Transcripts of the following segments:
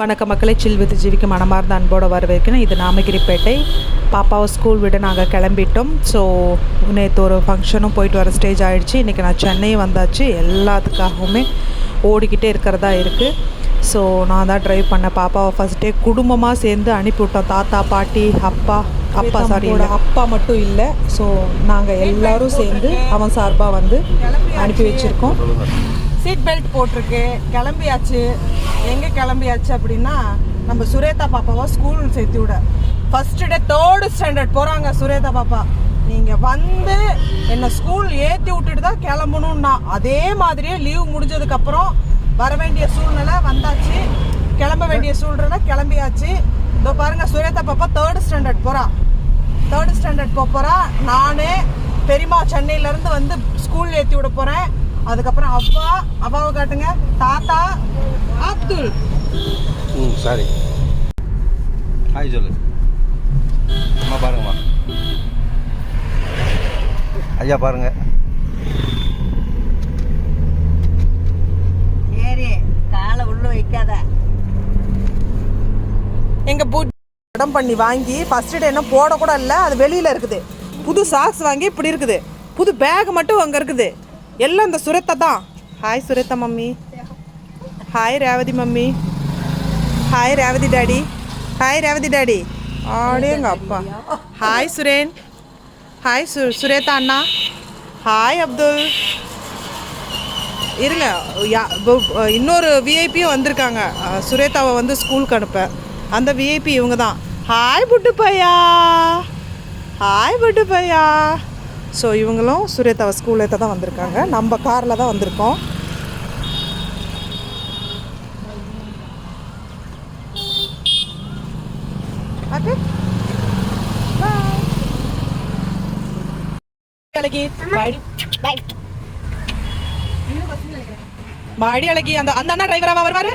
வணக்க மக்களை சில் வித் ஜீவிக்கு மனமார்ந்த அன்போடு வரவேற்கணும் இது நாமகிரிப்பேட்டை. பாப்பாவை ஸ்கூல் விட நாங்கள் கிளம்பிட்டோம். ஸோ நேற்று ஒரு ஃபங்க்ஷனும் போயிட்டு வர ஸ்டேஜ் ஆகிடுச்சு இன்றைக்கி நான் சென்னை வந்தாச்சு. எல்லாத்துக்காகவுமே ஓடிக்கிட்டே இருக்கிறதா இருக்குது ஸோ நான் தான் ட்ரைவ் பண்ண பாப்பாவை ஃபஸ்ட் டே குடும்பமாக சேர்ந்து அனுப்பிவிட்டோம் தாத்தா பாட்டி அப்பா அப்பா சாரி அப்பா மட்டும் இல்லை. ஸோ நாங்கள் எல்லாரும் சேர்ந்து அவன் சார்பாக வந்து அனுப்பி வச்சுருக்கோம். சீட் பெல்ட் போட்டிருக்கு. கிளம்பியாச்சு. எங்கே கிளம்பியாச்சு அப்படின்னா நம்ம சுரேதா பாப்பாவை ஸ்கூல் சேர்த்து விட. ஃபர்ஸ்ட் டே தேர்டு ஸ்டாண்டர்ட் போகிறாங்க சுரேதா பாப்பா. நீங்கள் வந்து என்னை ஸ்கூல் ஏற்றி விட்டுட்டு தான் கிளம்பணும்னா அதே மாதிரியே லீவ் முடிஞ்சதுக்கப்புறம் வர வேண்டிய சூழ்நிலை வந்தாச்சு. கிளம்ப வேண்டிய சூழ்நிலை கிளம்பியாச்சு. இதோ பாருங்கள் சுரேதா பாப்பா தேர்டு ஸ்டாண்டர்ட் போகிறா தேர்டு ஸ்டாண்டர்ட் போக போறா. நானே பெரியமா சென்னையிலேருந்து வந்து ஸ்கூல் ஏற்றி விட போகிறேன் அதுக்கப்புறம் அப்பா அப்பாவை காட்டுங்க. தாத்தா அப்துல். ம் சாரி ஹாய் சொல்லு. அம்மா பாருங்கம்மா. ஐயா பாருங்க. ஏறி காலை உள்ள வைக்காத. எங்க பூட் இடம் பண்ணி வாங்கி ஃபர்ஸ்ட் டே என்ன போட கூட இல்லை அது வெளியில இருக்குது. புது சாக்ஸ் வாங்கி இப்படி இருக்குது. புது பேக் மட்டும் அங்கே இருக்குது. எல்லாம் இந்த சுரத்தை தான். Hi Suratha mummy. Hi Revathi mummy. Hi Revathi daddy. Hi Revathi daddy. ஆடே எங்கள் அப்பா. ஹாய் சுரேன். ஹாய் சு சுரேதா அண்ணா. ஹாய் அப்துல். இருங்க யா- இன்னொரு விஐபியும் வந்திருக்காங்க. சுரேதாவை வந்து ஸ்கூலுக்கு அனுப்ப. அந்த விஐபி இவங்க தான். ஹாய் புட்டு பையா ஹாய் புட்டு பையா ஸோ இவங்களும் சுரேதாவை ஸ்கூல் ஏற்ற தான் வந்திருக்காங்க. நம்ம காரில் தான் வந்திருக்கோம். மாடி அழகி அந்த அந்த அண்ணா டிரைவராவா வருவாரு?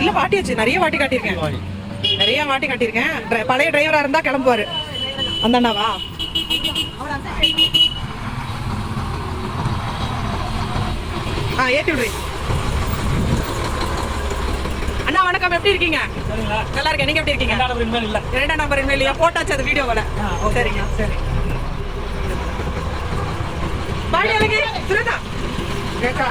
இல்ல வாட்டியாச்சு நிறைய வாட்டி காட்டியிருக்கேன். நிறைய வாட்டி காட்டியிருக்கேன். பழைய டிரைவரா இருந்தா கிளம்புவாரு. அந்த அண்ணாவா ஆ ஏத்தி விடுறி அண்ணா வணக்கம். எப்படி இருக்கீங்க? நல்லா இருக்கேன். நீங்க எப்படி இருக்கீங்க? இரண்டாம் நம்பர் இனிமேல் இல்லையா? போட்டாச்சு அது வீடியோவில் சரிங்க சரி. பாடி அழகி சுரேதா கேக்கா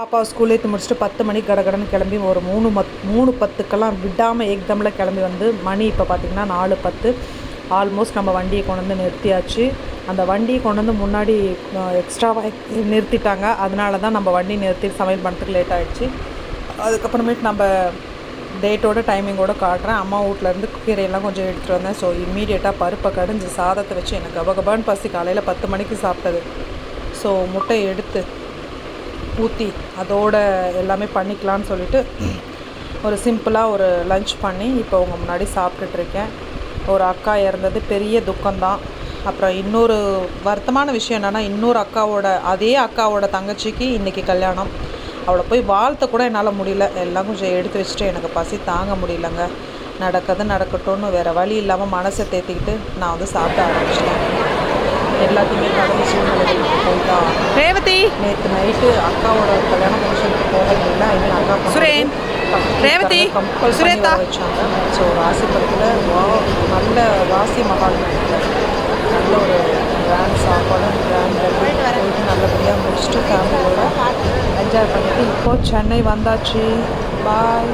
பாப்பா ஸ்கூல் ஏற்றி முடிச்சுட்டு பத்து மணிக்கு கடகடன்னு கிளம்பி ஒரு மூணு மத் மூணு பத்துக்கெல்லாம் விடாமல் ஏக்தமில் கிளம்பி வந்து மணி இப்போ பார்த்திங்கன்னா நாலு பத்து. ஆல்மோஸ்ட் நம்ம வண்டியை கொண்டு வந்து நிறுத்தியாச்சு. அந்த வண்டியை கொண்டு வந்து முன்னாடி எக்ஸ்ட்ராவாக நிறுத்திட்டாங்க. அதனால தான் நம்ம வண்டி நிறுத்தி சமையல் பண்ணுறதுக்கு லேட் ஆகிடுச்சு அதுக்கப்புறமேட்டு நம்ம டேட்டோட டைமிங்கோட காட்டுறேன். அம்மா வீட்லேருந்து கீரையெல்லாம் கொஞ்சம் எடுத்துகிட்டு வந்தேன். ஸோ இம்மீடியட்டாக பருப்பை கடைஞ்சி சாதத்தை வச்சு எனக்கு கபகபான்னு பசி காலையில் பத்து மணிக்கு சாப்பிட்டது. ஸோ முட்டையை எடுத்து ஊற்றி அதோட எல்லாமே பண்ணிக்கலான்னு சொல்லிட்டு ஒரு சிம்பிளாக ஒரு லஞ்ச் பண்ணி இப்போ உங்கள் முன்னாடி சாப்பிட்டுட்ருக்கேன். ஒரு அக்கா இறந்தது பெரிய துக்கம்தான். அப்புறம் இன்னொரு வருத்தமான விஷயம் என்னென்னா இன்னொரு அக்காவோட அதே அக்காவோட தங்கச்சிக்கு இன்றைக்கி கல்யாணம். அவளை போய் வாழ்த்த கூட என்னால் முடியல. எல்லாம் கொஞ்சம் எடுத்து வச்சுட்டு எனக்கு பசி தாங்க முடியலங்க. நடக்கிறது நடக்கட்டும்னு வேறு வழி இல்லாமல் மனசை தேத்திக்கிட்டு நான் வந்து சாப்பிட ஆரம்பிச்சிட்டேன். எல்லாத்தையுமே கடந்த சூழ்நிலைகளுக்கு போயிட்டா. ரேவதி. நேற்று நைட்டு அக்காவோட கல்யாண ஃபங்க்ஷனுக்கு போக முடியல ஐ மீன் அக்கா சுரேன். ரேவதி. சுரேதா. வச்சாங்க. ஸோ ராசிபுரத்தில் நல்ல ராசி மகால் நல்ல ஒரு கிராண்ட் சாப்பாடு கிராண்ட் போயிட்டு நல்லபடியாக முடிச்சுட்டு ஃபேமிலியோட என்ஜாய் பண்ணிட்டு இப்போ சென்னை வந்தாச்சு. பாய்